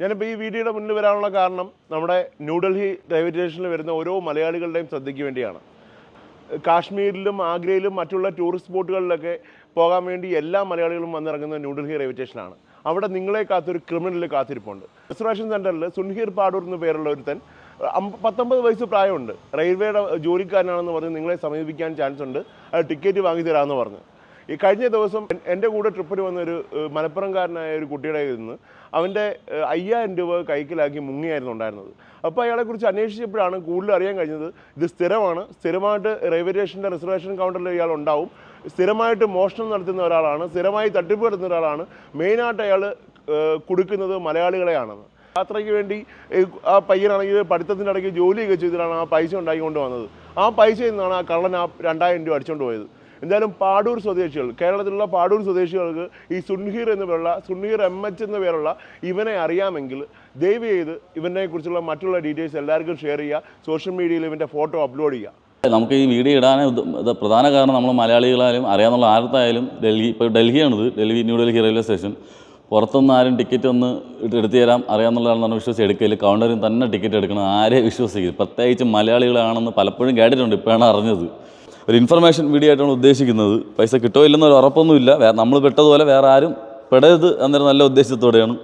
ഞാനിപ്പോൾ ഈ വീഡിയോയുടെ മുന്നിൽ വരാനുള്ള കാരണം നമ്മുടെ ന്യൂഡൽഹി റെയിൽവേ സ്റ്റേഷനിൽ വരുന്ന ഓരോ മലയാളികളുടെയും ശ്രദ്ധയ്ക്ക് വേണ്ടിയാണ്. കാശ്മീരിലും ആഗ്രയിലും മറ്റുള്ള ടൂറിസ്റ്റ് സ്പോട്ടുകളിലൊക്കെ പോകാൻ വേണ്ടി എല്ലാ മലയാളികളും വന്നിറങ്ങുന്നത് ന്യൂഡൽഹി റെയിൽവേ സ്റ്റേഷനാണ് അവിടെ നിങ്ങളെ കാത്തൊരു ക്രിമിനൽ കാത്തിരിപ്പുണ്ട്. റിസർവേഷൻ സെന്ററിൽ സുൻഹീർ പാടൂർ എന്ന പേരുള്ള ഒരുത്തൻ പത്തൊമ്പത് വയസ്സ് പ്രായമുണ്ട്. റെയിൽവേയുടെ ജോലിക്കാരനാണെന്ന് പറഞ്ഞ് നിങ്ങളെ സമീപിക്കാൻ ചാൻസ് ഉണ്ട്. അത് ടിക്കറ്റ് വാങ്ങി തരാമെന്ന് പറഞ്ഞു. ഈ കഴിഞ്ഞ ദിവസം എൻ- എന്റെ കൂടെ ട്രിപ്പിന് വന്ന ഒരു മലപ്പുറംകാരനായ ഒരു കുട്ടിയുടെ നിന്ന് അവന്റെ അയ്യായിരം രൂപ കൈക്കലാക്കി മുങ്ങിയായിരുന്നു ഉണ്ടായിരുന്നത്. അപ്പോൾ അയാളെക്കുറിച്ച് അന്വേഷിച്ചപ്പോഴാണ് കൂടുതൽ അറിയാൻ കഴിഞ്ഞത് ഇത് സ്ഥിരമാണ്. സ്ഥിരമായിട്ട് റെയിൽവേ സ്റ്റേഷന്റെ റിസർവേഷൻ കൗണ്ടറിൽ ഇയാൾ ഉണ്ടാവും. സ്ഥിരമായിട്ട് മോഷണം നടത്തുന്ന ഒരാളാണ്. സ്ഥിരമായി തട്ടിപ്പ് നടത്തുന്ന ഒരാളാണ്. മെയിനായിട്ട് അയാൾ കൊടുക്കുന്നത് മലയാളികളെയാണെന്ന്. യാത്രയ്ക്ക് വേണ്ടി ആ പയ്യനാണെങ്കിൽ പഠിത്തത്തിന്റെ ഇടയ്ക്ക് ജോലിയൊക്കെ ചെയ്തിട്ടാണ് ആ പൈസ ഉണ്ടാക്കിക്കൊണ്ട് വന്നത്. ആ പൈസയിൽ നിന്നാണ് ആ കള്ളൻ ആ രണ്ടായിരം രൂപ അടിച്ചുകൊണ്ട് പോയത്. എന്തായാലും പാടൂർ സ്വദേശികൾ കേരളത്തിലുള്ള പാടൂർ സ്വദേശികൾക്ക് ഈ സുൻഹീർ എന്ന പേരുള്ള സുൻഹീർ എം എച്ച് എന്ന പേരുള്ള ഇവനെ അറിയാമെങ്കിൽ ദയവ് ചെയ്ത് ഇവനെ കുറിച്ചുള്ള മറ്റുള്ള ഡീറ്റെയിൽസ് എല്ലാവർക്കും ഷെയർ ചെയ്യുക സോഷ്യൽ മീഡിയയിൽ ഇവന്റെ ഫോട്ടോ അപ്ലോഡ് ചെയ്യുക. നമുക്ക് ഈ വീഡിയോ ഇടാൻ പ്രധാന കാരണം നമ്മൾ മലയാളികളായാലും അറിയാവുന്ന ആർത്തായാലും ഡൽഹി ഇപ്പോൾ ഡൽഹിയാണിത് ഡൽഹി ന്യൂഡൽഹി റെയിൽവേ സ്റ്റേഷൻ. പുറത്തുനിന്ന് ആരും ടിക്കറ്റ് ഒന്ന് എടുത്തു തരാം അറിയാമെന്നുള്ളതാണെന്ന് വിശ്വസിച്ച് എടുക്കൽ കൗണ്ടറിൽ തന്നെ ടിക്കറ്റ് എടുക്കണം ആരെ വിശ്വസിക്കും പ്രത്യേകിച്ച് മലയാളികളാണെന്ന് പലപ്പോഴും കേട്ടിട്ടുണ്ട് ഇപ്പോഴാണ് അറിഞ്ഞത്. ഒരു ഇൻഫർമേഷൻ വീഡിയോ ആയിട്ടാണ് ഉദ്ദേശിക്കുന്നത്. പൈസ കിട്ടോ ഇല്ലെന്നൊരു ഉറപ്പൊന്നുമില്ല. നമ്മൾ പെട്ടതുപോലെ വേറെ ആരും പെടരുത് എന്നൊരു നല്ല ഉദ്ദേശത്തോടെയാണ്